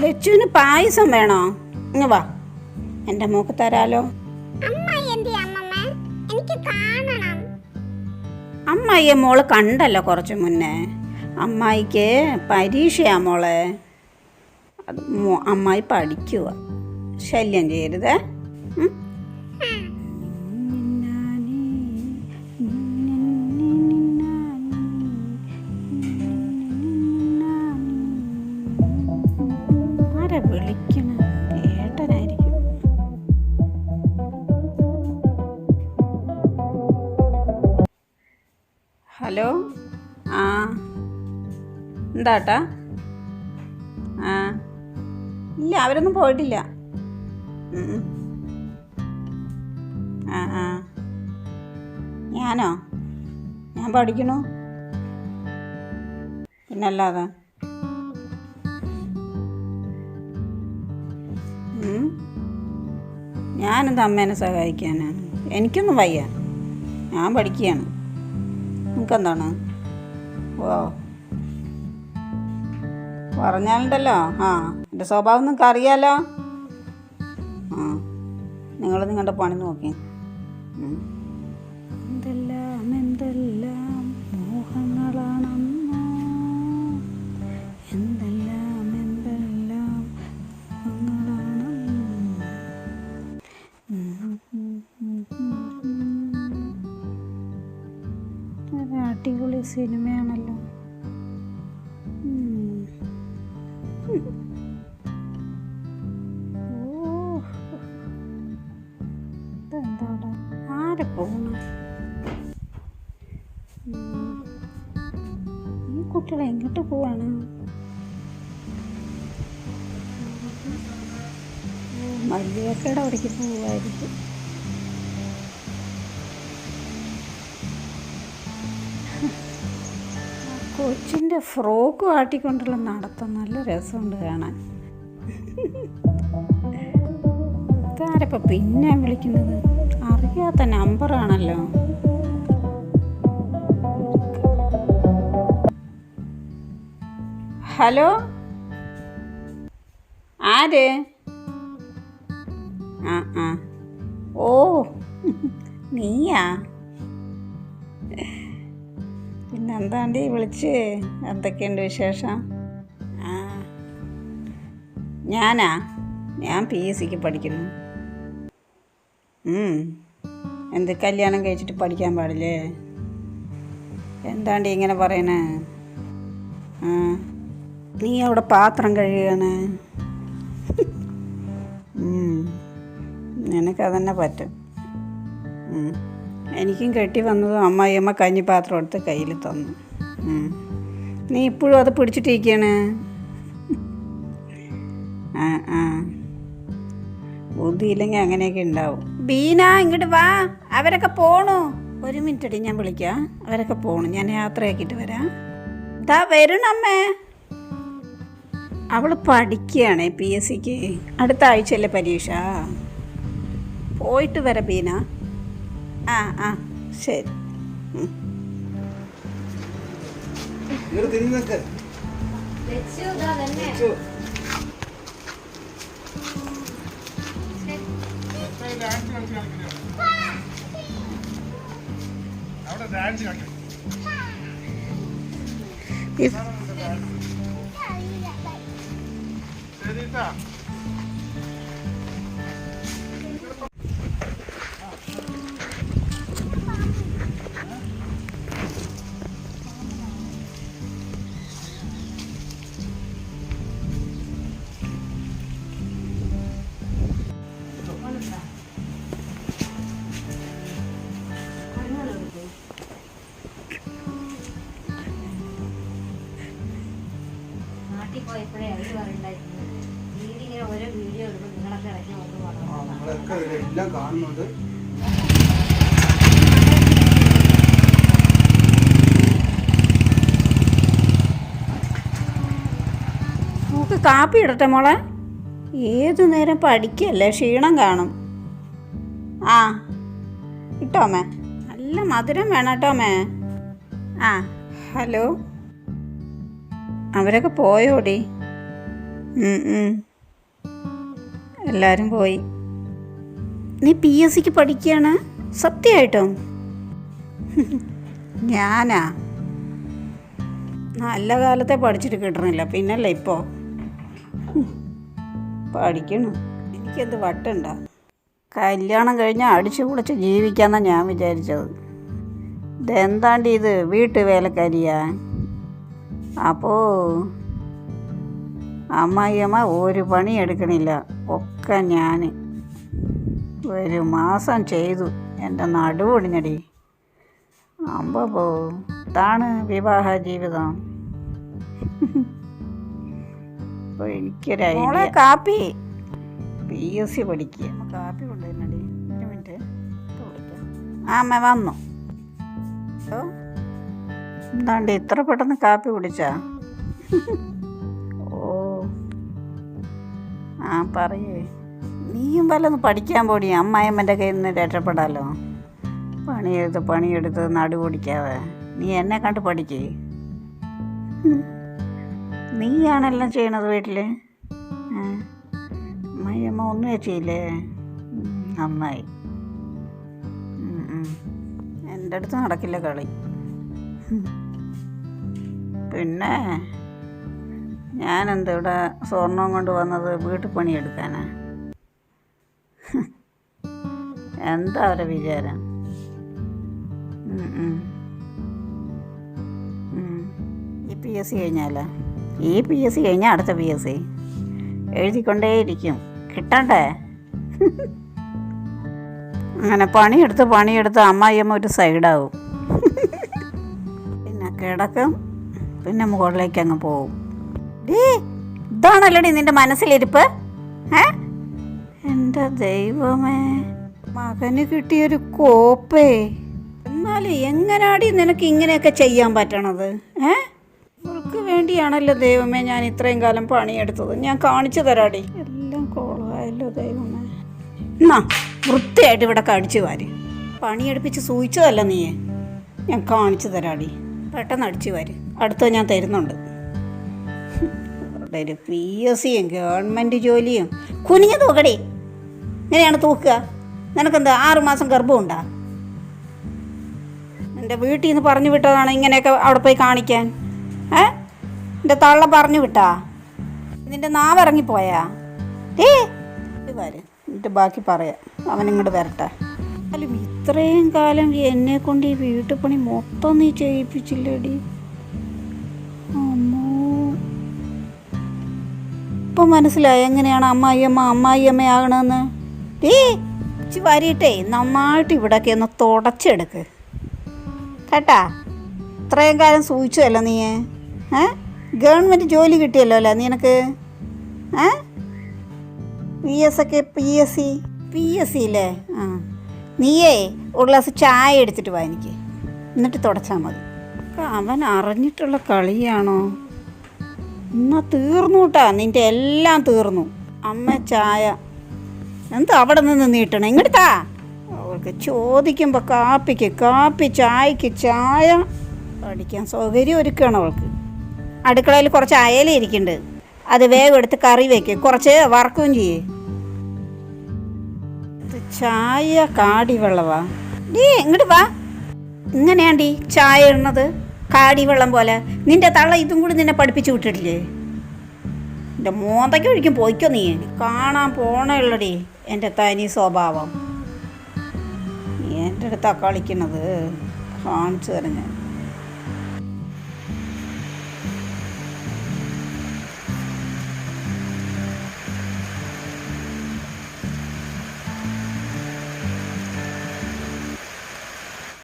ലച്ചുവിന് പായസം വേണോ? ഇങ്ങ് വാ. എന്റെ മോക്ക് തരാലോ. അമ്മായിയെ മോൾ കണ്ടല്ലോ കുറച്ച് മുന്നേ. അമ്മായിക്ക് പരീക്ഷയാ മോളെ. അത് അമ്മായി പഠിക്കുക ശല്യം ചെയ്യരുതേ. ആരാ വിളിക്കണ? ഏട്ടനായിരിക്കും. ഹലോ? ആ. എന്താട്ടാ? ആ. ഇല്ല അവരൊന്നും പോയിട്ടില്ല. ആ ആ. ഞാനോ? ഞാൻ പഠിക്കണു. പിന്നല്ലാതെ. ഞാനെന്താ അമ്മേനെ സഹായിക്കാനാണ്. എനിക്കൊന്നും വയ്യ. ഞാൻ പഠിക്കുകയാണ്. നിനക്കെന്താണ്? ഓ പറഞ്ഞാലുണ്ടല്ലോ. ആ എന്റെ സ്വഭാവം നിങ്ങൾക്ക് അറിയാലോ? ആ നിങ്ങൾ നിങ്ങളുടെ പണി നോക്കി. എന്തെല്ലാം സിനിമയാണല്ലോ. ഇതെന്താടാ ആരെ പോകണം ഈ കുട്ടികൾ എങ്ങോട്ട് പോവാണ് മല്ലികക്കയുടെ അവിടേക്ക് പോവായിരിക്കും കൊച്ചിന്റെ ഫ്രോക്ക് കാട്ടിക്കൊണ്ടുള്ള നടത്തം നല്ല രസമുണ്ട് കാണാൻ. ഇതാരപ്പം പിന്നെ വിളിക്കുന്നത്? അറിയാത്ത നമ്പറാണല്ലോ ഹലോ? ആര്? ആ ആ. ഓ നീയാ? എന്താണ്ടി വിളിച്ച് എന്തൊക്കെയുണ്ട് വിശേഷം ആ ഞാനാ ഞാൻ പി എസ് സിക്ക് പഠിക്കുന്നു. എന്ത് കല്യാണം കഴിച്ചിട്ട് പഠിക്കാൻ പാടില്ലേ എന്താണ്ടി ഇങ്ങനെ പറയണേ നീ അവിടെ പാത്രം കഴുകുകയാണ്. നിനക്കതന്നെ പറ്റും. എനിക്കും കെട്ടി വന്നതും അമ്മായിയമ്മ കഞ്ഞി പാത്രം എടുത്ത് കയ്യിൽ തന്നു. നീ ഇപ്പോഴും അത് പിടിച്ചിട്ടിരിക്കുകയാണ് ആ ആ. ബുദ്ധിയില്ലെങ്കിൽ അങ്ങനെയൊക്കെ ഉണ്ടാവും. ബീന ഇങ്ങോട്ട് വാ. അവരൊക്കെ പോണു. ഒരു മിനിറ്റ് അടി ഞാൻ വിളിക്കാം. അവരൊക്കെ പോണു. ഞാൻ യാത്രയാക്കിയിട്ട് വരാം. ദാ വരണമ്മേ അവൾ പഠിക്കുകയാണ് പി എസ് സിക്ക്. അടുത്ത ആഴ്ചയല്ലേ പരീക്ഷ. പോയിട്ട് വരാം ബീന. ആ ആ. ശരി. ഇഫ്- നാട്ടിൽ ഇങ്ങനെ ഓരോ വീഡിയോ എടുക്കും നിങ്ങളൊക്കെ ഇടയ്ക്ക് പറഞ്ഞു കാണുന്നുണ്ട് നമുക്ക് കാപ്പി ഇടട്ടെ മോളെ? ഏതു നേരം പഠിക്കല്ലേ? ക്ഷീണം കാണും. ആ ഇട്ടോമേ നല്ല മധുരം വേണം കേട്ടോമേ ആ ഹലോ. അവരൊക്കെ പോയോടി. എല്ലാവരും പോയി. നീ പി എസ് സിക്ക് പഠിക്കുകയാണ്? സത്യമായിട്ടും? ഞാനാ? നല്ല കാലത്തെ പഠിച്ചിട്ട് കിട്ടണില്ല. പിന്നല്ലേ ഇപ്പോൾ പഠിക്കണം. എനിക്കെന്ത് വട്ടുണ്ടോ? കല്യാണം കഴിഞ്ഞാൽ അടിച്ചു പൊളിച്ച് ജീവിക്കാമെന്നാണ് ഞാൻ വിചാരിച്ചത്. ഇതെന്താണ്ട് ഇത്? വീട്ടു വേലക്കാരിയാ അപ്പോൾ അമ്മായിയമ്മ ഒരു പണി എടുക്കണില്ല. ഒക്കെ ഞാൻ ഒരു മാസം ചെയ്തു. എന്റെ നടുവൊടിഞ്ഞടി അമ്പോ പോ. ഇതാണ് വിവാഹ ജീവിതം. അപ്പോൾ എനിക്കൊരു കാപ്പി. പി എസ് സി പഠിക്കുക കാപ്പി കൊണ്ടുവരണടി ഒരു മിനിറ്റ്. ആ അമ്മ വന്നു. എന്താണ്ട് ഇത്ര പെട്ടെന്ന് കാപ്പി കുടിച്ചാ? ആ പറയേ. നീയും വല്ലതും പഠിക്കാൻ പോടി. അമ്മായിമ്മന്റെ കയ്യിൽ നിന്ന് രക്ഷപ്പെടാലോ. പണിയെടുത്ത് പണിയെടുത്ത് നടു പൊടിക്കാതെ. നീ എന്നെ കണ്ട് പഠിക്കേ. നീയാണെല്ലാം ചെയ്യണത് വീട്ടിൽ അമ്മായിയമ്മ ഒന്നും ചെയ്യില്ലേ? നന്നായി. എന്റെ അടുത്ത് നടക്കില്ല കളി. പിന്നെ? ഞാനെന്താ ഇവിടെ സ്വർണം കൊണ്ട് വന്നത് വീട്ടിൽ പണിയെടുക്കാനാ? എന്താ അവരെ വിചാരം. ഈ പി എസ് സി കഴിഞ്ഞാലോ? ഈ പി എസ് സി കഴിഞ്ഞാൽ അടുത്ത പി എസ് സി. എഴുതിക്കൊണ്ടേയിരിക്കും. കിട്ടണ്ടേ? അങ്ങനെ പണിയെടുത്ത് പണിയെടുത്ത് അമ്മായിയമ്മ ഒരു സൈഡാവും. പിന്നെ കിടക്കും. പിന്നെ മുകളിലേക്ക് അങ്ങ് ഡേ ഇതാണല്ലോടി നിന്റെ മനസ്സിലിരിപ്പ്? ഏ? എന്റെ ദൈവമേ മകന് കിട്ടിയൊരു കോപ്പേ. എന്നാലും എങ്ങനാടി നിനക്ക് ഇങ്ങനെയൊക്കെ ചെയ്യാൻ പറ്റണത്? ഏ? ഇവൾക്ക് വേണ്ടിയാണല്ലോ ദൈവമേ ഞാൻ ഇത്രയും കാലം പണിയെടുത്തത്. ഞാൻ കാണിച്ചു തരാടി. എല്ലാം കോളായല്ലോ ദൈവമേ. എന്നാ വൃത്തിയായിട്ട് ഇവിടെ കടിച്ചു വാരി. പണിയെടുപ്പിച്ച് സൂയിച്ചതല്ല നീയെ. ഞാൻ കാണിച്ചു തരാടി. പെട്ടെന്ന് അടിച്ചു വാരി. അടുത്ത ഞാൻ തരുന്നുണ്ട്. ഒരു പി എസ് സിയും ഗവൺമെന്റ് ജോലിയും. കുനിഞ്ഞു തൂക്കടി. ഇങ്ങനെയാണ് തൂക്കുക. നിനക്കെന്താ? ആറുമാസം ഗർഭമുണ്ടാ എന്റെ വീട്ടിൽ നിന്ന് പറഞ്ഞു വിട്ടതാണ് ഇങ്ങനെയൊക്കെ അവിടെ പോയി കാണിക്കാൻ. ഏ? എന്റെ തള്ള പറഞ്ഞു വിട്ടാ? നിന്റെ നാവ് ഇറങ്ങിപ്പോയാ? ഏ എന്നിട്ട് ബാക്കി പറയാം. അവനിങ്ങോട്ട് വരട്ടെ. അല്ലും ഇത്രയും കാലം എന്നെ കൊണ്ട് ഈ വീട്ടുപണി മൊത്തം നീ ചെയ്യിപ്പിച്ചില്ലേടി? അമ്മോ. ഇപ്പൊ മനസ്സിലായി എങ്ങനെയാണ് അമ്മായിയമ്മ അമ്മായിയമ്മയാകണമെന്ന് ഏ ഇച്ചി വരിയിട്ടേ നന്നായിട്ട് ഇവിടൊക്കെ ഒന്ന് തുടച്ചെടുക്ക്. കേട്ടാ? ഇത്രയും കാലം സൂചിച്ചല്ലോ നീ ഏ? ഗവൺമെന്റ് ജോലി കിട്ടിയല്ലോ അല്ലേ നിനക്ക്? ഏ? പി എസ് ഒക്കെ P S C P S C അല്ലേ ആ. നീയേ ഒരു ഗ്ലാസ് ചായ എടുത്തിട്ട് വാ എനിക്ക്. എന്നിട്ട് തുടച്ചാൽ മതി. അവൻ അറിഞ്ഞിട്ടുള്ള കളിയാണോ? എന്നാ തീർന്നു കേട്ടാ നിന്റെ എല്ലാം തീർന്നു. അമ്മ ചായ. എന്താ അവിടെ നിന്ന് നീട്ടണം? ഇങ്ങോട്ടാ അവൾക്ക് ചോദിക്കുമ്പോൾ കാപ്പിക്ക് കാപ്പി ചായക്ക് ചായ. അടിക്കാൻ സൗകര്യം ഒരുക്കുകയാണ് അവൾക്ക്. അടുക്കളയിൽ കുറച്ച് അയല ഇരിക്കുന്നുണ്ട്. അത് വേഗം എടുത്ത് കറി വെക്കും. കുറച്ച് വറക്കുകയും ചെയ്യേ. ചായ കാടി വെള്ളവാ. ഡീ ഇങ്ങോട്ട് വാ. ഇങ്ങനെയാണ്ടി ചായ ഇടുന്നത്? കാടി വെള്ളം പോലെ. നിന്റെ തള്ള ഇതും കൂടി നിന്നെ പഠിപ്പിച്ചു വിട്ടിട്ടില്ലേ? എന്റെ മോന്തയ്ക്ക് ഒഴിക്കും പോയിക്കോ നീ? കാണാൻ പോണുള്ളടി എന്റെ തനി സ്വഭാവം. എന്റെ അടുത്താണ് കളിക്കുന്നത് കാണിച്ചു തരാം ഞാൻ.